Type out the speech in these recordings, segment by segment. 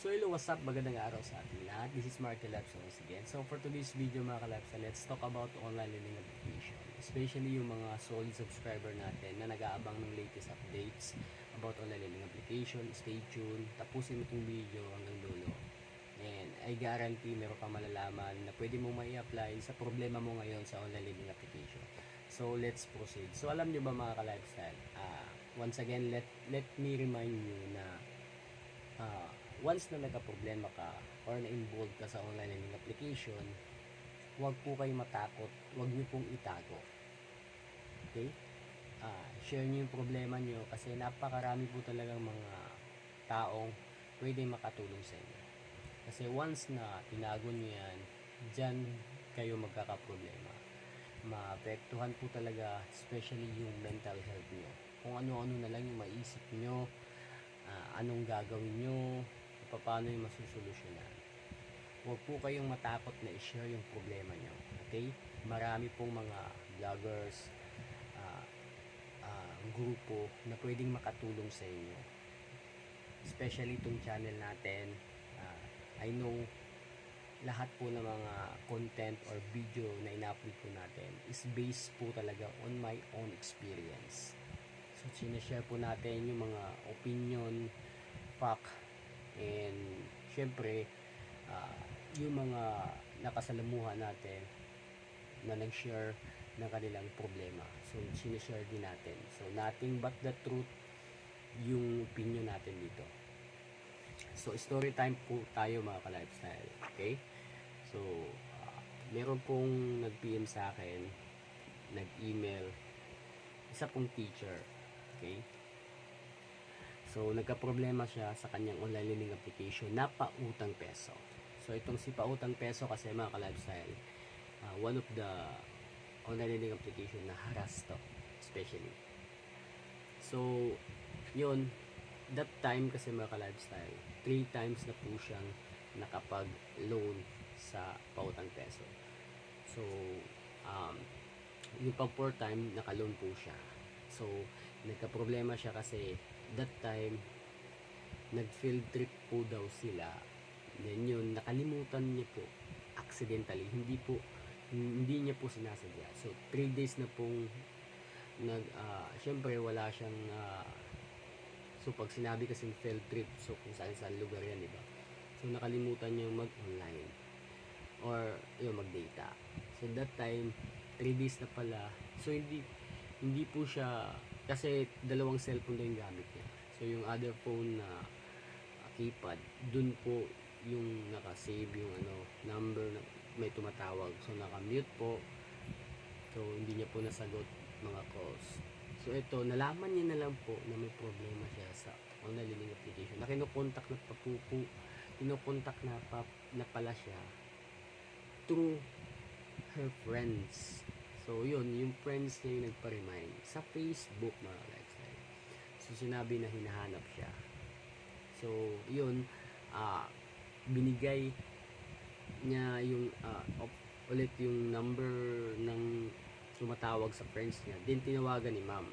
So hello, what's up? Magandang araw sa ating lahat. This is Marty Labs once again. So for today's video mga kalabs, let's talk about online learning application. Especially yung mga solid subscriber natin na nag-aabang ng latest updates about online learning application. Stay tuned. Tapusin mo itong video hanggang dulo. And I guarantee meron kang malalaman na pwede mo mai apply sa problema mo ngayon sa online learning application. So let's proceed. So alam nyo ba mga ka-lifestyle, ah, once again, let, let me remind you na ah, once na nagka-problema ka or na-involved ka sa online learning application, huwag po kayo matakot, huwag niyo pong itago. Okay? Ah, share niyo yung problema niyo kasi napakarami po talagang mga taong pwede makatulong sa inyo. Kasi once na tinago niyo yan, dyan kayo magkakaproblema. Maapektuhan po talaga, especially yung mental health niyo. Kung ano-ano na lang yung maisip niyo, ah, anong gagawin nyo, paano yung masusolusyonan. Huwag po kayong matakot na i-share yung problema nyo. Okay? Marami pong mga vloggers, ah, ah, grupo na pwedeng makatulong sa inyo. Especially itong channel natin. ah, I know lahat po ng mga content or video na ina-upload po natin is based po talaga on my own experience. So, sinashare po natin yung mga opinion, fact, and syempre, ah, yung mga nakasalamuhan natin na nag-share ng kanilang problema. So, sinashare din natin. So, nothing but the truth yung opinion natin dito. So, story time po tayo mga ka-lifestyle. Okay? So, ah, meron pong nag-PM sa akin, nag-email, isa pong teacher. Okay? So, nagka-problema siya sa kanyang online learning application na pautang peso. So, itong si pautang peso kasi mga ka-lifestyle, ah, one of the online learning application na harass to, especially. So, yun, that time kasi mga ka-lifestyle, three times na po siyang nakapag-loan sa pautang peso. So, um, yung pang four time, naka-loan po siya. So, nagka-problema siya kasi that time, nag-field trip po daw sila. Then yun, nakalimutan niya po accidentally. Hindi po, hindi niya po sinasadya. So, 3 days na pong nag, ah, syempre wala siyang, ah, so pag sinabi kasing field trip, so kung saan saan lugar yan, di ba? So, nakalimutan niya mag-online or yung mag-data. So, that time, 3 days na pala. So, hindi, hindi po siya, kasi dalawang cellphone daw yung gamit niya. So, yung other phone na uh, keypad, dun po yung nakasave yung ano, number na may tumatawag. So, nakamute po. So, hindi niya po nasagot mga calls. So, ito, nalaman niya na lang po na may problema siya sa online learning application. Na kinukontak na pa po, po kinukontak na pa na pala siya through her friends. So, yun, yung friends niya yung nagpa-remind sa Facebook, mga lifestyle. So, sinabi na hinahanap siya. So, yun, ah, binigay niya yung, op- ulit yung number ng tumatawag sa friends niya. Din tinawagan ni ma'am.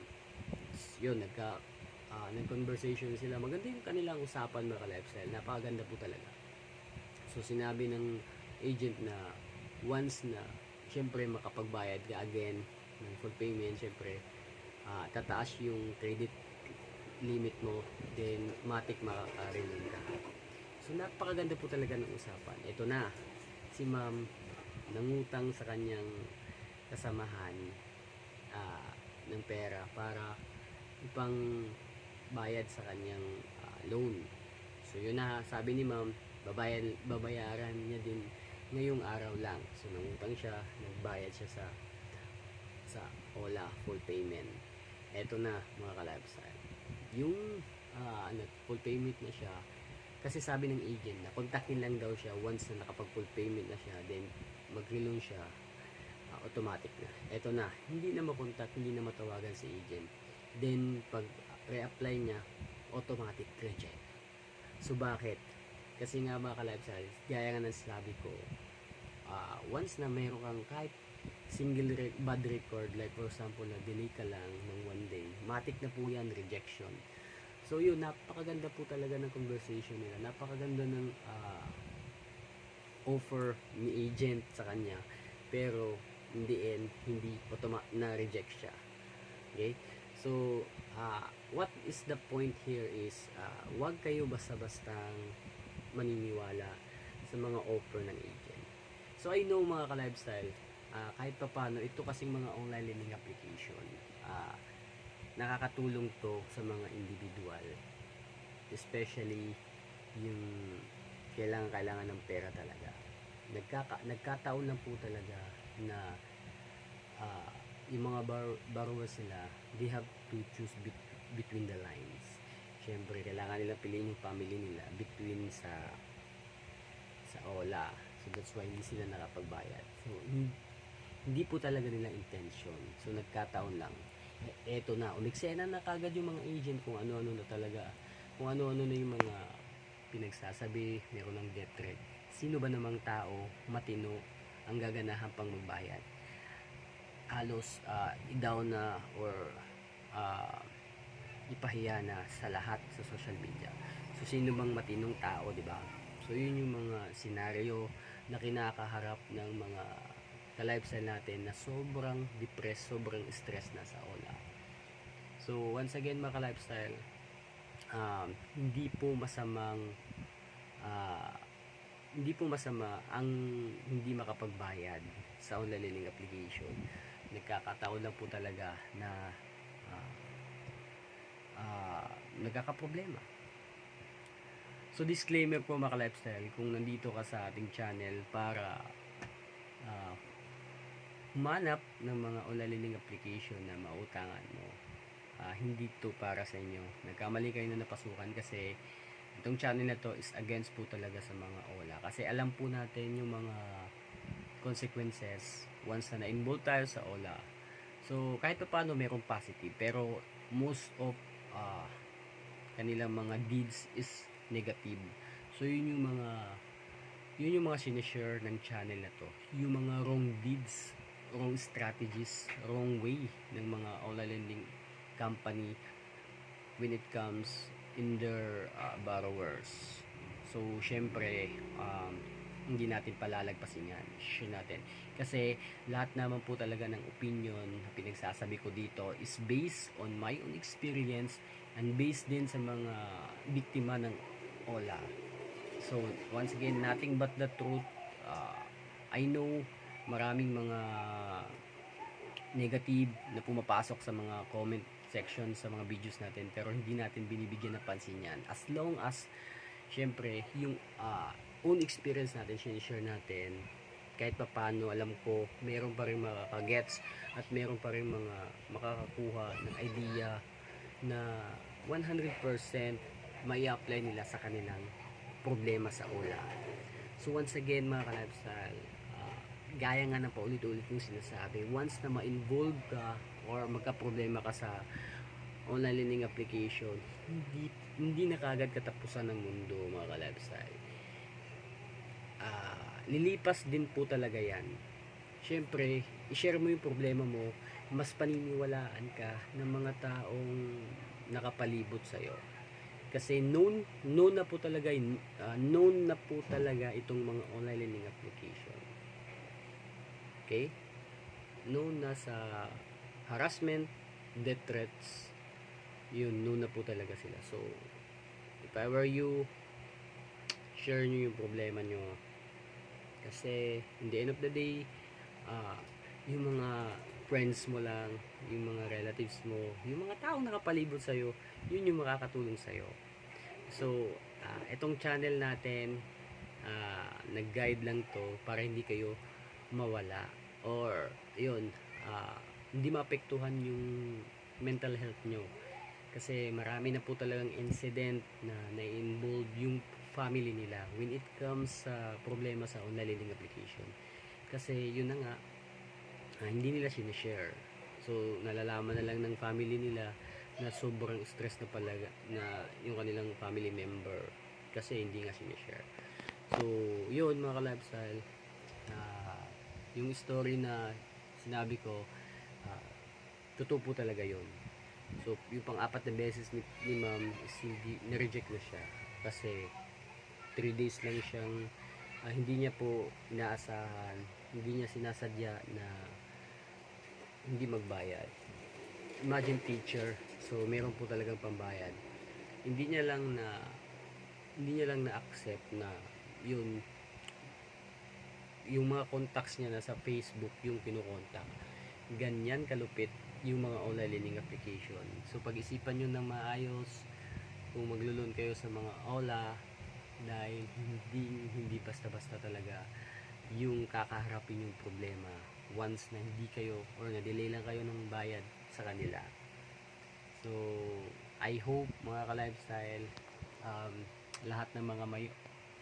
Yun, nagka, ah, nag-conversation sila. Maganda yung kanilang usapan, mga lifestyle. Napakaganda po talaga. So, sinabi ng agent na once na syempre makapagbayad ka again ng full payment, syempre ah, tataas yung credit limit mo, then matik makaka-renew ka. So, napakaganda po talaga ng usapan. Ito na, si ma'am nangutang sa kanyang kasamahan ah, ng pera para ipang bayad sa kanyang ah, loan. So, yun na, sabi ni ma'am, babayaran niya din ngayong araw lang. So, nangutang siya, nagbayad siya sa sa Ola full payment. Eto na, mga ka-lifestyle. Yung ano, full payment na siya, kasi sabi ng agent na kontakin lang daw siya once na nakapag full payment na siya, then mag-reloan siya, ah, automatic na. Eto na, hindi na makontak, hindi na matawagan si agent. Then, pag re-apply niya, automatic reject. So, bakit? Kasi nga mga ka-lifestyle, gaya nga ng sabi ko, ah, once na mayroon kang kahit single re- bad record, like for example, na delay ka lang ng one day, matik na po yan, rejection. So yun, napakaganda po talaga ng conversation nila. Napakaganda ng ah, offer ni agent sa kanya. Pero in the end, hindi automa- na-reject siya. Okay? So, ah, what is the point here is, ah, wag kayo basta-bastang maniniwala sa mga offer ng agent. So, I know mga ka-lifestyle, ah, kahit pa paano, ito kasing mga online lending application, ah, nakakatulong to sa mga individual. Especially, yung kailangan kailangan ng pera talaga. Nagkaka, nagkataon lang po talaga na ah, yung mga bar- borrowers sila, they have to choose bet- between the lines. Siyempre, kailangan nila piliin yung family nila between sa sa OLA. So, that's why hindi sila nakapagbayad. So, hin- hindi po talaga nila intention. So, nagkataon lang. E- eto na, umiksena na kagad yung mga agent kung ano-ano na talaga. Kung ano-ano na yung mga pinagsasabi, meron ng death threat. Sino ba namang tao, matino, ang gaganahan pang magbayad? Halos ah, i-down na or ah, ipahiya na sa lahat sa social media. So, sino bang matinong tao, di ba? So, yun yung mga senaryo na kinakaharap ng mga ka-lifestyle natin na sobrang depressed, sobrang stress na sa ola. So, once again mga ka-lifestyle, um, hindi po masamang ah, hindi po masama ang hindi makapagbayad sa online lending application. Nagkakataon lang po talaga na ah, ah, nagkakaproblema. So disclaimer po mga lifestyle kung nandito ka sa ating channel para ah, humanap ng mga lending application na mautangan mo. Ah, hindi to para sa inyo. Nagkamali kayo na napasukan kasi itong channel na to is against po talaga sa mga OLA. Kasi alam po natin yung mga consequences once na na-involve tayo sa OLA. So, kahit pa paano merong positive. Pero, most of ah, kanilang mga deeds is negative. So, yun yung mga yun yung mga sinishare ng channel na to. Yung mga wrong deeds, wrong strategies, wrong way ng mga online lending company when it comes in their uh, borrowers. So, syempre, um, hindi natin palalagpasin yan. Share natin. Kasi, lahat naman po talaga ng opinion na pinagsasabi ko dito is based on my own experience and based din sa mga biktima ng OLA. So, once again, nothing but the truth. Uh, I know maraming mga negative na pumapasok sa mga comment section sa mga videos natin pero hindi natin binibigyan ng pansin yan as long as syempre yung ah, own experience natin share natin kahit pa paano alam ko meron pa rin makakagets at meron pa rin mga makakakuha ng idea na 100% may apply nila sa kanilang problema sa ula so once again mga ka-lifestyle ah, gaya nga ng paulit-ulit yung sinasabi once na ma-involve ka or magka-problema ka sa online lending application, hindi hindi na kagad katapusan ng mundo mga ka-lifestyle. Ah, lilipas din po talaga yan. Siyempre, i-share mo yung problema mo, mas paniniwalaan ka ng mga taong nakapalibot sa'yo. Kasi known, known na po talaga, ah, known na po talaga itong mga online lending application. Okay? Known na sa harassment, death threats, yun, known na po talaga sila. So, if I were you, share nyo yung problema nyo. Kasi, in the end of the day, ah, yung mga friends mo lang, yung mga relatives mo, yung mga taong nakapalibot sa'yo, yun yung makakatulong sa'yo. So, ah, itong channel natin, ah, nag-guide lang to para hindi kayo mawala. Or, yun, ah, hindi maapektuhan yung mental health nyo. Kasi marami na po talagang incident na na-involve yung family nila when it comes sa problema sa online lending application. Kasi yun na nga, ah, hindi nila sinishare. So, nalalaman na lang ng family nila na sobrang stress na pala na yung kanilang family member kasi hindi nga sinishare. So, yun mga ka-lifestyle, ah, yung story na sinabi ko, ah, totoo po talaga yun. So, yung pang-apat na beses ni, ni ma'am is hindi, nireject na siya. Kasi, 3 days lang siyang, ah, hindi niya po inaasahan, hindi niya sinasadya na hindi magbayad. Imagine teacher, so meron po talagang pambayad. Hindi niya lang na, hindi niya lang na-accept na yun, yung mga contacts niya na sa Facebook yung kinukontak. Ganyan kalupit yung mga online learning application. So pag-isipan nyo ng maayos kung maglulun kayo sa mga OLA dahil hindi hindi basta-basta talaga yung kakaharapin yung problema once na hindi kayo or na-delay lang kayo ng bayad sa kanila. So, I hope mga ka-lifestyle um, lahat ng mga may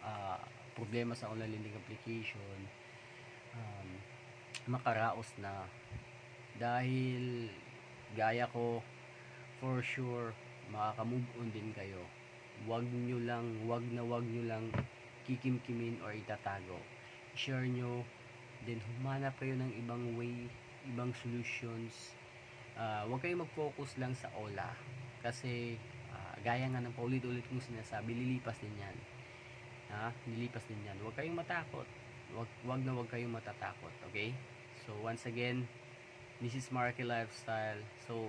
ah, problema sa online lending application um, makaraos na dahil gaya ko for sure makaka-move on din kayo wag nyo lang wag na wag nyo lang kikimkimin or itatago. Share nyo then humanap kayo ng ibang way ibang solutions. Ah, wag kayong mag-focus lang sa OLA. Kasi ah, gaya nga ng paulit-ulit kong sinasabi lilipas din yan. Ha? Lilipas din yan. Wag kayong matakot. Wag, wag na wag kayong matatakot okay? So once again this is Marky Lifestyle. So,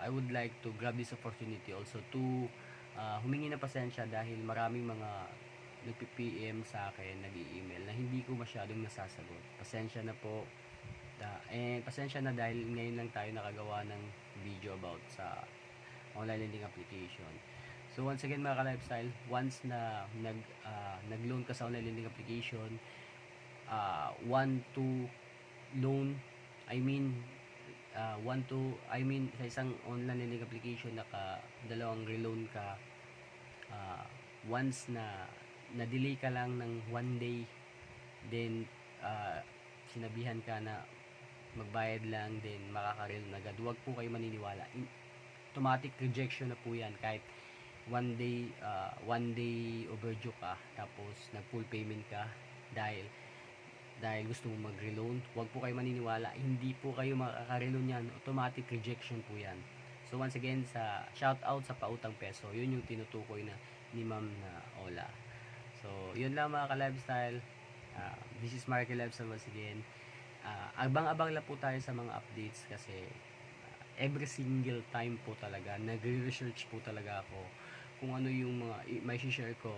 I would like to grab this opportunity also to uh, humingi ng pasensya dahil maraming mga nagpi-PM sa akin, nag-email na hindi ko masyadong nasasagot. Pasensya na po. Da, and pasensya na dahil ngayon lang tayo nakagawa ng video about sa online lending application. So once again mga ka-lifestyle, once na nag uh, nag-loan ka sa online lending application, uh, one to loan, I mean uh, one to I mean sa isang online lending application naka dalawang reloan ka. Uh, once na na-delay ka lang ng one day then uh, sinabihan ka na magbayad lang then makaka-reloan agad. Huwag po kayo maniniwala. In, automatic rejection na po yan. Kahit one day uh, one day overdue ka tapos nag full payment ka dahil dahil gusto mo mag-reloan, huwag po kayo maniniwala, hindi po kayo makaka-reloan yan, automatic rejection po yan. So once again, sa shout out sa pautang peso, yun yung tinutukoy na ni ma'am na Ola. So, yun lang mga ka-lifestyle. Uh, this is Marky Lifestyle once again. Uh, abang-abang lang po tayo sa mga updates kasi uh, every single time po talaga, nagre-research po talaga ako kung ano yung mga may share ko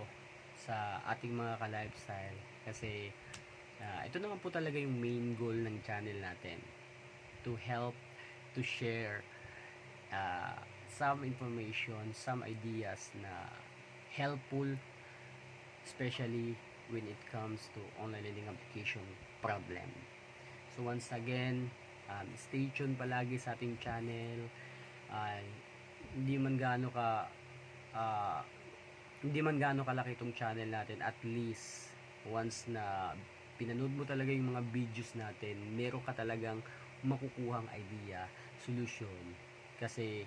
sa ating mga ka-lifestyle. Kasi Ah, ito naman po talaga yung main goal ng channel natin. To help to share uh, some information some ideas na helpful especially when it comes to online lending application problem. So once again um, stay tuned palagi sa ating channel. Uh, hindi man gaano ka uh, hindi man gaano kalaki itong channel natin at least once na pinanood mo talaga yung mga videos natin, meron ka talagang makukuhang idea, solution. Kasi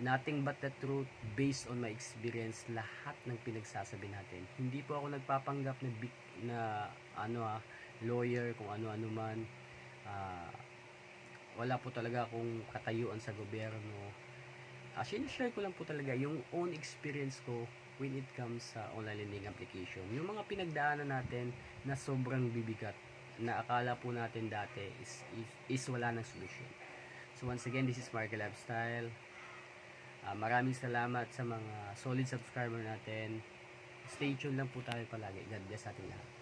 nothing but the truth based on my experience lahat ng pinagsasabi natin. Hindi po ako nagpapanggap na big, na ano ah, lawyer kung ano-ano man. Ah, wala po talaga akong katayuan sa gobyerno. Uh, share ko lang po talaga yung own experience ko when it comes sa online lending application. Yung mga pinagdaanan natin na sobrang bibigat na akala po natin dati is, is, is wala ng solution. So once again, this is Marky Lifestyle. Uh, maraming salamat sa mga solid subscriber natin. Stay tuned lang po tayo palagi. God bless ating lahat.